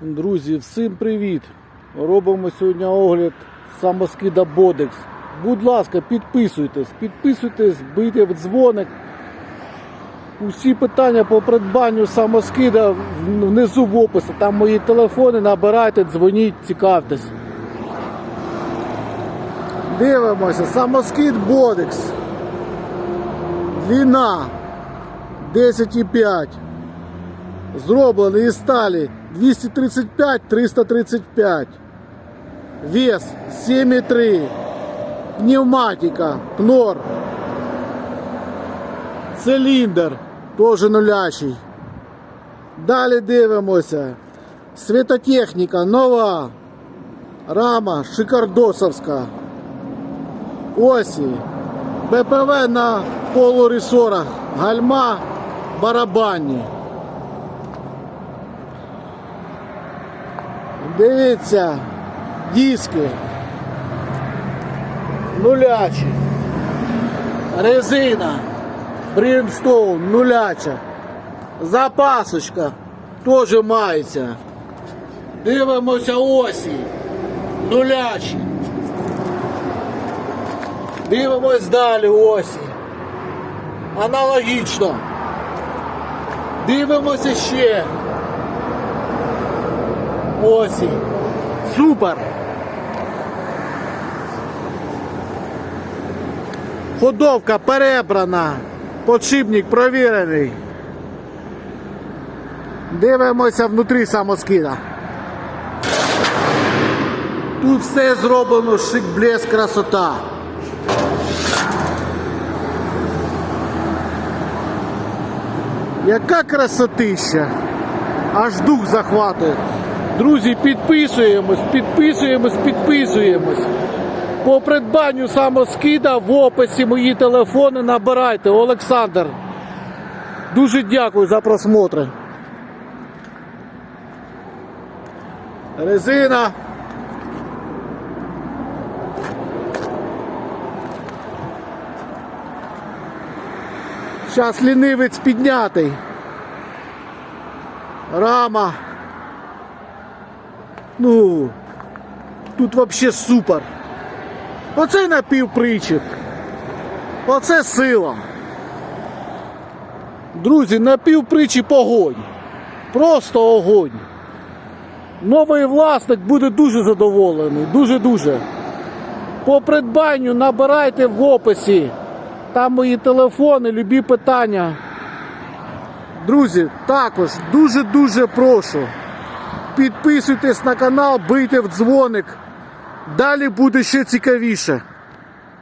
Друзі, всім привіт! Робимо сьогодні огляд самоскида Бодекс. Будь ласка, підписуйтесь, підписуйтесь, бийте в дзвоник. Усі питання по придбанню самоскида внизу в описі. Там мої телефони, набирайте, дзвоніть, цікавтесь. Дивимося, самоскид Бодекс. Длина 10,5. Зроблений із сталі 235-335. Вес 7,3. Пневматика, кнор. Циліндр теж нулячий. Далі дивимося. Світотехніка нова. Рама шикардосовська. Осі. БПВ на полуресорах. Гальма барабанні. Дивіться, диски. Нулячі. Резина. Брінстоун нуляча. Запасочка теж мається. Дивимося осі. Нулячі. Дивимось далі осі. Аналогічно. Дивимося ще. Осі. Супер. Ходовка перебрана. Подшипник провірений. Дивимося внутрі самоскида. Тут все зроблено шик, блеск, красота. Яка красотища! Аж дух захватує. Друзі, підписуємось, підписуємось, підписуємось. По придбанню самоскида в описі мої телефони набирайте. Олександр. Дуже дякую за просмотри. Резина. Зараз лінивець піднятий. Рама. Ну, тут вообще супер. Оце напівпричіп. Оце сила. Друзі, напівпричіп огонь. Просто огонь. Новий власник буде дуже задоволений. Дуже-дуже. По придбанню набирайте в описі. Там мої телефони, любі питання. Друзі, також дуже-дуже прошу. Підписуйтесь на канал, бийте в дзвоник. Далі буде ще цікавіше.